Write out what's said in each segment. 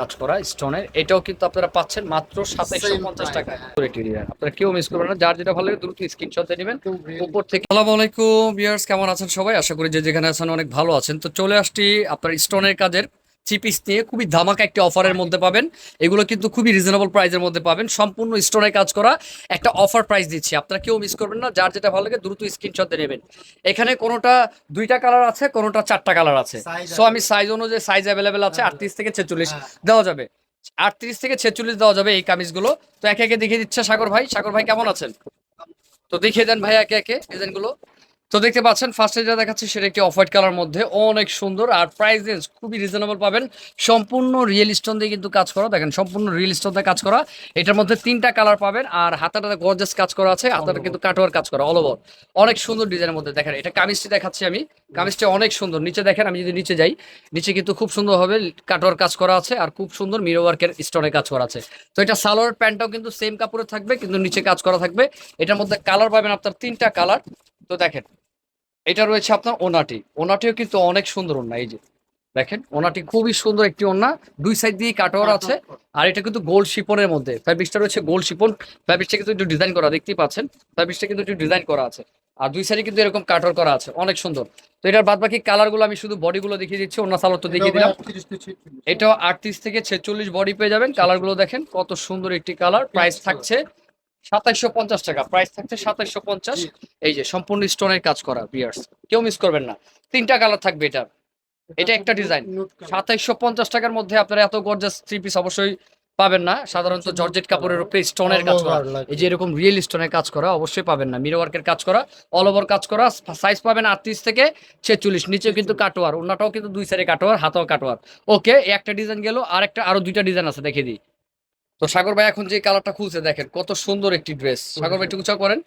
কাজ করা স্টোনের। এটাও কিন্তু আপনারা পাচ্ছেন মাত্র সাতাইশশো পঞ্চাশ টাকা। আপনারা কেউ মিস করবেন না। যার যেটা ভালো লাগে দ্রুত স্ক্রিনশট দিয়ে নেবেন। উপর থেকে আসসালামু আলাইকুম ভিউয়ার্স কেমন আছেন সবাই? আশা করি যে যেখানে আছেন অনেক ভালো আছেন। তো চলে আসছি আপনার স্টোনের কাজের চিপিস নিয়ে খুবই ধামাকা একটি অফারের মধ্যে পাবেন। এগুলো কিন্তু খুবই রিজনেবল প্রাইসের মধ্যে পাবেন। সম্পূর্ণ স্টোনে কাজ করা একটা অফার প্রাইস দিচ্ছি। আপনারা কেউ মিস করবেন না। যার যেটা ভালো লাগে দ্রুত স্ক্রিনশট দিয়ে নেবেন। এখানে কোনোটা দুইটা কালার আছে কোনোটা চারটা কালার আছে। সো আমি সাইজ অনুযায়ী সাইজ অ্যাভেলেবেল আছে। আটত্রিশ থেকে ছেচল্লিশ হ্যাঁ। দেওয়া যাবে। আটত্রিশ থেকে ছেচল্লিশ দেওয়া যাবে এই কামিজগুলো। তো একে একে দেখিয়ে দিচ্ছে সাগর ভাই। সাগর ভাই কেমন আছেন? তো দেখিয়ে দেন ভাই একে একে ডিজাইনগুলো তো দেখতে পাচ্ছেন ফার্স্টে যেটা দেখাচ্ছি সেটা একটি অফ হোয়াইট কালার মধ্যে। অনেক সুন্দর আর প্রাইস রেঞ্জ খুবই রিজনেবল পাবেন। সম্পূর্ণ রিয়েল স্টোন দিয়ে কিন্তু কাজ করা। দেখেন সম্পূর্ণ রিয়েল স্টোন দিয়ে কাজ করা। এটার মধ্যে তিনটা কালার পাবেন আর হাতাটা গর্জাস কাজ করা আছে। হাতাটা কিন্তু কাটোয়ার কাজ করা অল ওভার অনেক সুন্দর ডিজাইনের মধ্যে। দেখেন এটা কামিজটি দেখাচ্ছি আমি। কামিজটি অনেক সুন্দর। নিচে দেখেন আমি যদি নিচে যাই নিচে কিন্তু খুব সুন্দর সুন্দরভাবে কাটোয়ার কাজ করা আছে আর খুব সুন্দর মিরো ওয়ার্কের স্টোনের কাজ করা আছে। তো এটা সালোয়ার প্যান্টটাও কিন্তু সেম কাপড়ে থাকবে কিন্তু নিচে কাজ করা থাকবে। এটার মধ্যে কালার পাবেন আপনার তিনটা কালার তো দেখেন এটা রয়েছে আপনার ওনাটি। ওনাটিও কিন্তু অনেক সুন্দর ওনা এই যে দেখেন ওনাটি খুবই সুন্দর একটি ওনা দুই সাইড দিয়ে কাটোয়ার আছে আর এটা কিন্তু গোল্ড শিপনের মধ্যে। ফ্যাব্রিক্সটা রয়েছে গোল শিপন। ফ্যাব্রিক্সটা কিন্তু একটু ডিজাইন করা দেখতেই পাচ্ছেন। ফ্যাব্রিক্সটা কিন্তু একটু ডিজাইন করা আছে। আর দুই সাইডে কিন্তু এরকম কাটোয়ার করা আছে অনেক সুন্দর। তো এটার বাদ বাকি কালারগুলো আমি শুধু বডিগুলো দেখিয়ে দিচ্ছি অন্য সালোয়ার তো দেখিয়ে দিলাম। এটাও আটত্রিশ থেকে ছেচল্লিশ বডি পেয়ে যাবেন। কালারগুলো দেখেন কত সুন্দর একটি কালার প্রাইস থাকছে সাতাইশশো পঞ্চাশ টাকা। প্রাইস থাকছে সাতাইশশো পঞ্চাশ। এই যে সম্পূর্ণ স্টোনের কাজ করা বিয়ার্স কেউ মিস করবেন না। তিনটা কালার থাকবে এটা। এটা একটা ডিজাইন সাতাইশশো পঞ্চাশ টাকার মধ্যে আপনারা এত গর্জাস থ্রি পিস অবশ্যই পাবেন না। সাধারণত জর্জেট কাপড়ের উপরে স্টোনের কাজ করা। এই যে এরকম রিয়েল স্টোনের কাজ করা অবশ্যই পাবেন না। মিরো ওয়ার্কের কাজ করা অল ওভার কাজ করা। সাইজ পাবেন আটত্রিশ থেকে ছেচল্লিশ। নিচেও কিন্তু কাটোয়ার অন্যটাও কিন্তু দুই সাইডে কাটোয়ার হাতাও কাটোয়ার। ওকে একটা ডিজাইন গেল। আর একটা আরও দুইটা ডিজাইন আছে দেখে দিই। তো সাগর ভাই এখন যে কালারটা খুলছে দেখেন কত সুন্দর একটি ড্রেস সাগর ভাই একটু উঁচা করেন।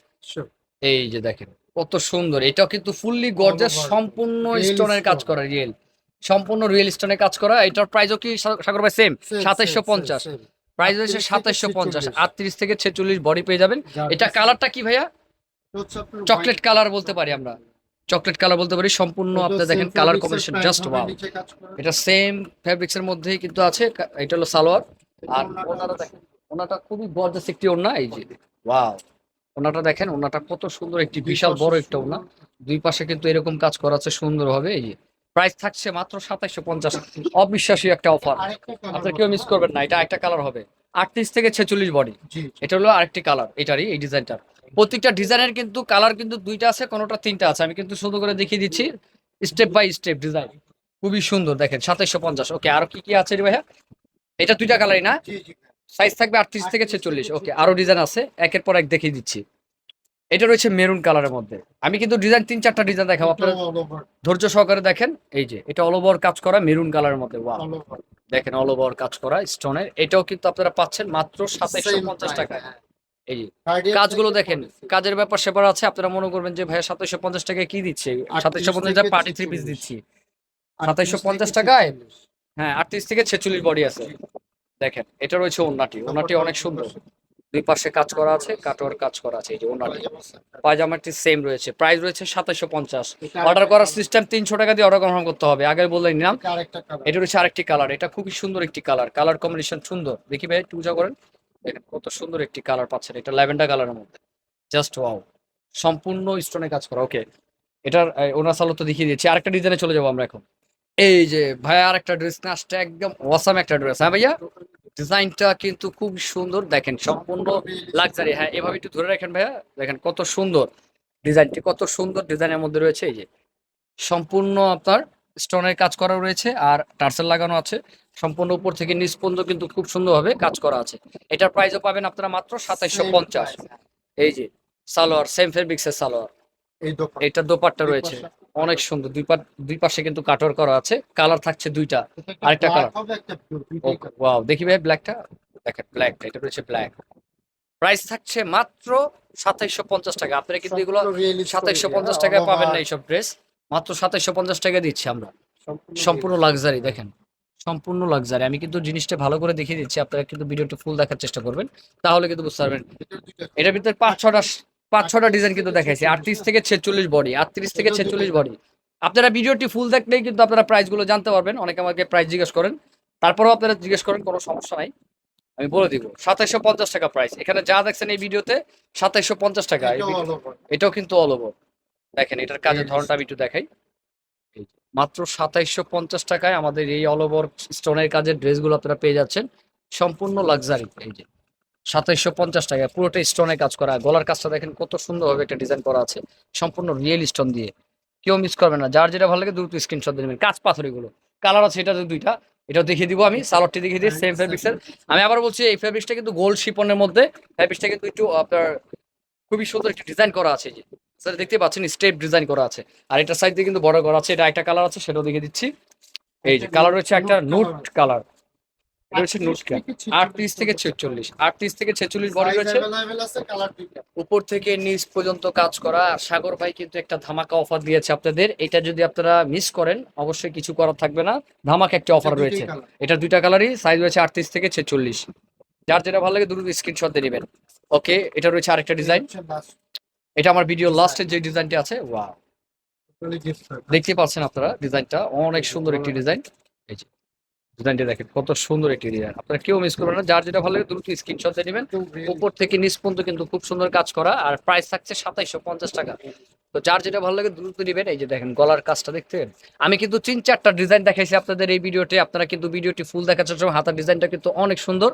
এই যে দেখেন কত সুন্দর। এটাও কিন্তু ফুললি গর্জাস সম্পূর্ণ স্টোনের কাজ করা রিয়েল সম্পূর্ণ রিয়েল স্টোনের কাজ করা। এটার প্রাইসও কি সাগর ভাই সেম সাতাইশশো পঞ্চাশ। প্রাইস হচ্ছে 38 থেকে সাতাইশশো পঞ্চাশ 46 আটত্রিশ থেকে ছেচল্লিশ বডি পেয়ে যাবেন। এটা কালারটা কি ভাইয়া? চকলেট কালার বলতে পারি আমরা। চকলেট কালার বলতে পারি সম্পূর্ণ আপনি দেখেন কালার কম্বিনেশন জাস্ট ওয়াও এটা সেম ফ্যাব্রিক্স এর মধ্যেই কিন্তু আছে এটা হলো সালোয়ার। আর ওনাটা দেখেন ওনাটা খুবই গর্জাস একটি ওনা এই যে। ওয়াও ওনাটা দেখেন ওনাটা কত সুন্দর একটি বিশাল বড় একটা ওনা দুই পাশে কিন্তু এরকম কাজ করা আছে সুন্দর হবে এই যে। প্রাইস থাকছে মাত্র সাতাইশশো পঞ্চাশ। অবিশ্বাসী একটা অফার আপনার কেউ মিস করবেন না এটা একটা কালার হবে। আটত্রিশ থেকে ছেচল্লিশ বডি এটা হলো আরেকটি কালার এটারই এই ডিজাইনটার প্রত্যেকটা ডিজাইনের কিন্তু কালার কিন্তু দুইটা আছে কোনোটা তিনটা আছে। আমি কিন্তু সুন্দর করে দেখিয়ে দিচ্ছি স্টেপ বাই স্টেপ ডিজাইন খুবই সুন্দর দেখেন সাতাইশশো পঞ্চাশ। ওকে আর কি কি আছে রে ভাইয়া? এটা দুইটা কালারই না? সাইজ থাকবে আটত্রিশ থেকে ছেচল্লিশ। ওকে আরও ডিজাইন আছে। একের পর এক দেখিয়ে দিচ্ছি। এটা রয়েছে মেরুন কালারের মধ্যে। আমি কিন্তু ডিজাইন তিন চারটা ডিজাইন দেখাবো। আপনারা ধৈর্য সহকারে দেখেন। এই যে এটা অল ওভার কাজ করা মেরুন কালারের মধ্যে। ওয়া দেখেন অল ওভার কাজ করা স্টোনের এটাও কিন্তু আপনারা পাচ্ছেন মাত্র সাতাইশশো পঞ্চাশ টাকা এই যে কাজগুলো দেখেন। কাজের ব্যাপার সেবার আছে। আপনারা মনে করবেন যে ভাইয়া সাতাইশশো পঞ্চাশ টাকায় কি দিচ্ছে? সাতাইশশো পঞ্চাশ টাকা পার্টি থ্রি পিস দিচ্ছি। 2750 টাকায়? হ্যাঁ আটত্রিশ থেকে ছেচল্লিশ বডি আছে। দেখেন এটা রয়েছে ওন্নাটি। ওন্নাটি অনেক সুন্দর। দুই পাশে কাজ করা আছে কাটোয়ার কাজ করা আছে এই যে ওন্নাটি। পায়জামাটি সেম রয়েছে। প্রাইস রয়েছে সাতাইশশো পঞ্চাশ। অর্ডার করার সিস্টেম তিনশো টাকা দিয়ে অর্ডার কনফার্ম করতে হবে। আগে বলে নিলাম। এটা রয়েছে আরেকটি কালার এটা খুবই সুন্দর একটি কালার কালার কম্বিনেশন সুন্দর। দেখি ভাই একটু উজা করেন। দেখেন কত সুন্দর একটি কালার পাচ্ছেন। এটা ল্যাভেন্ডার কালারের মধ্যে। জাস্ট ওয়াও সম্পূর্ণ স্টোনে কাজ করা। ওকে এটার ওনার সালো তো দেখিয়ে দিয়েছি। আরেকটা ডিজাইনে চলে যাব আমরা এখন। এই যে ভাই আর একটা ড্রেস না আসছে একদম ওয়াসাম একটা ড্রেস হ্যাঁ ভাইয়া? ডিজাইনটা কিন্তু খুব সুন্দর। দেখেন সম্পূর্ণ লাক্সারি হ্যাঁ এভাবে একটু ধরে রাখেন ভাইয়া। দেখেন কত সুন্দর। ডিজাইনটি কত সুন্দর ডিজাইনের মধ্যে রয়েছে। এই যে সম্পূর্ণ আপনার স্টোনের কাজ করা রয়েছে আর টার্সেল লাগানো আছে। সম্পূর্ণ উপর থেকে নিচ পর্যন্ত কিন্তু খুব সুন্দরভাবে কাজ করা আছে। এটার প্রাইসও পাবেন আপনারা মাত্র সাতাইশশো পঞ্চাশ। এই যে সালোয়ার সেম ফেব্রিক্সের সালোয়ার। এটা দোপাট্টা। রয়েছে। অনেক সুন্দর। দুই পা দুই পাশে কিন্তু কাটর করা আছে। কালার থাকছে দুইটা। আরেকটা। ওকে ওয়াও দেখি ভাই ব্ল্যাকটা দেখেন ব্ল্যাক এটা রয়েছে ব্ল্যাক প্রাইস থাকছে মাত্র সাতাইশশো পঞ্চাশ টাকা। আপনারা কিন্তু এগুলো সাতাইশশো পঞ্চাশ টাকায় পাবেন না এইসব ড্রেস মাত্র সাতাইশশো পঞ্চাশ টাকা দিচ্ছি আমরা। সম্পূর্ণ লাক্সারি দেখেন। সম্পূর্ণ লাক্সারি আমি কিন্তু জিনিসটা ভালো করে দেখিয়ে দিচ্ছি। আপনারা কিন্তু ভিডিওটা ফুল দেখার চেষ্টা করবেন। তাহলে কিন্তু বুঝতে পারবেন। এটার ভিতরে পাঁচ ছটা পাঁচ ছটা ডিজাইন কিন্তু দেখাইছি। আটত্রিশ থেকে ছেচল্লিশ বডি আটত্রিশ থেকে ছেচল্লিশ বডি আপনারা ভিডিওটি ফুল দেখলেই কিন্তু আপনারা প্রাইসগুলো জানতে পারবেন। অনেকে আমাকে প্রাইস জিজ্ঞেস করেন। তারপরেও আপনারা জিজ্ঞেস করেন কোনো সমস্যা নাই। আমি বলে দিব সাতাইশো পঞ্চাশ টাকা প্রাইস এখানে যা দেখছেন এই ভিডিওতে সাতাইশো পঞ্চাশ টাকা। এটাও কিন্তু অল ওভার দেখেন এটার কাজের ধরনটা আমি একটু দেখাই। মাত্র সাতাইশো পঞ্চাশ টাকায় আমাদের এই অল ওভার স্টোনের কাজের ড্রেসগুলো আপনারা পেয়ে যাচ্ছেন। সম্পূর্ণ লাক্সারি এই যে সাতাইশো পঞ্চাশ টাকায় পুরোটা স্টোনে কাজ করা। গলার কাজটা দেখেন কত সুন্দরভাবে একটা ডিজাইন করা আছে। সম্পূর্ণ রিয়েল স্টোন দিয়ে। কেউ মিস করবে না। যার যেটা ভালো লাগে দ্রুত স্ক্রিনশট দিয়ে কাজ পাথরিগুলো। কালার আছে এটা দুইটা। এটাও দেখিয়ে দিব আমি। সালোয়ারটি দেখিয়ে দিই সেম ফেব্রিক্সের আমি আবার বলছি, এই ফেব্রিক্সটা কিন্তু গোল্ড শিপনের মধ্যে। ফেব্রিক্সটা কিন্তু একটু আপনার খুবই সুন্দর একটি ডিজাইন করা আছে যে। স্যার দেখতে পাচ্ছেন স্টেপ ডিজাইন করা আছে। আর এটা সাইড দিয়ে কিন্তু বড় করা আছে। এটা একটা কালার আছে, সেটাও দেখিয়ে দিচ্ছি। এই যে কালার হচ্ছে একটা নোট কালার এটা হচ্ছে আটত্রিশ থেকে ছেচল্লিশ আটত্রিশ থেকে ছেচল্লিশ। বডি রয়েছে। উপর থেকে নিচ পর্যন্ত কাজ করা। আর সাগর ভাই কিন্তু একটা ধামাকা অফার দিয়েছে আপনাদের। এটা যদি আপনারা মিস করেন অবশ্যই কিছু করার থাকবে না। ধামাকা একটা অফার রয়েছে। এটা দুইটা কালারই সাইজ রয়েছে আটত্রিশ থেকে ছেচল্লিশ। যার যেটা ভালো লাগে দ্রুত স্ক্রিনশট দিয়ে নেবেন। ওকে এটা রয়েছে আরেকটা ডিজাইন এটা আমার ভিডিও লাস্টের যে ডিজাইনটা আছে ওয়া দেখতে পাচ্ছেন আপনারা ডিজাইনটা অনেক সুন্দর একটি ডিজাইন এই যে। ডিজাইনটা দেখেন কত সুন্দর একটি ডিজাইন আপনারা কেউ মিস করবেন না যার যেটা ভালো লাগে দ্রুত স্ক্রিনশট দিয়ে নেবেন। উপর থেকে নিচ পর্যন্ত কিন্তু খুব সুন্দর কাজ করা আর প্রাইস থাকছে সাতাইশো পঞ্চাশ টাকা। তো যার যেটা ভালো লাগে দ্রুত নেবেন। এই যে দেখেন গলার কাজটা দেখতেন আমি কিন্তু তিন চারটা ডিজাইন দেখাইছি আপনাদের এই ভিডিওতে। আপনারা কিন্তু ভিডিওটি ফুল দেখার সময় হাতার ডিজাইনটা কিন্তু অনেক সুন্দর।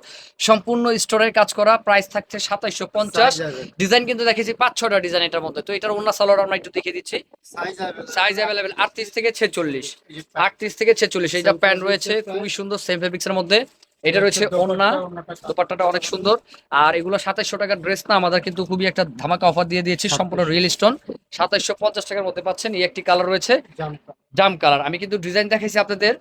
সম্পূর্ণ স্টোরের কাজ করা প্রাইস থাকছে সাতাইশো পঞ্চাশ। ডিজাইন কিন্তু দেখেছি পাঁচ ছটা ডিজাইন এটার মধ্যে। তো এটার অন্য সালোয়ার আমরা একটু দেখিয়ে দিচ্ছি। সাইজ অ্যাভেলেবেল আটত্রিশ থেকে ছেচল্লিশ। আটত্রিশ থেকে ছেচল্লিশ এইটা প্যান্ট রয়েছে খুবই সুন্দর সেম ফেব্রিক্সের মধ্যে। এটা রয়েছে ওন্না দোপাট্টাটা অনেক সুন্দর। আর এগুলো সাতাইশশো টাকার ড্রেস না আমাদের কিন্তু খুবই একটা ধামাকা অফার দিয়ে দিয়েছি সম্পূর্ণ রিয়েল স্টোন সাতাইশশো পঞ্চাশ টাকার মধ্যে পাচ্ছেন এই একটি কালার রয়েছে জাম কালার আমি কিন্তু ডিজাইন দেখাইছি আপনাদের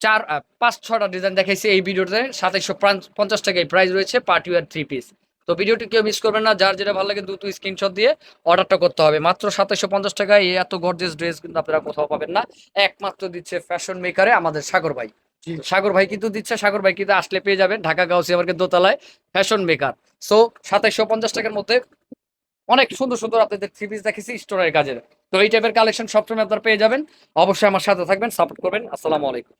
চার পাঁচ ছটা ডিজাইন দেখাইছি এই ভিডিওতে। সাতাইশশো পঞ্চাশ টাকায় প্রাইস রয়েছে পার্টি ওয়ার থ্রি পিস তো ভিডিওটি কেউ মিস করবেন না যার যেটা ভালো লাগে দ্রুত স্ক্রিনশট দিয়ে অর্ডারটা করতে হবে। মাত্র সাতাইশশো পঞ্চাশ টাকায় এই এত গর্জেস ড্রেস কিন্তু আপনারা কোথাও পাবেন না। একমাত্র দিচ্ছে ফ্যাশন মেকারে আমাদের সাগর ভাই। সাগর ভাই কিন্তু দিচ্ছে, সাগর ভাই কিন্তু আসলে পেয়ে যাবেন ঢাকা গাউসি আমাকে দোতলায় ফ্যাশন মেকার সো সাতাইশশো পঞ্চাশ টাকার মধ্যে অনেক সুন্দর সুন্দর আপনাদের থ্রি পিস দেখেছি স্টোরের কাজের। তো এই টাইপের কালেকশন সবসময় আপনার পেয়ে যাবেন। অবশ্যই আমার সাথে থাকবেন সাপোর্ট করবেন। আসসালামু আলাইকুম।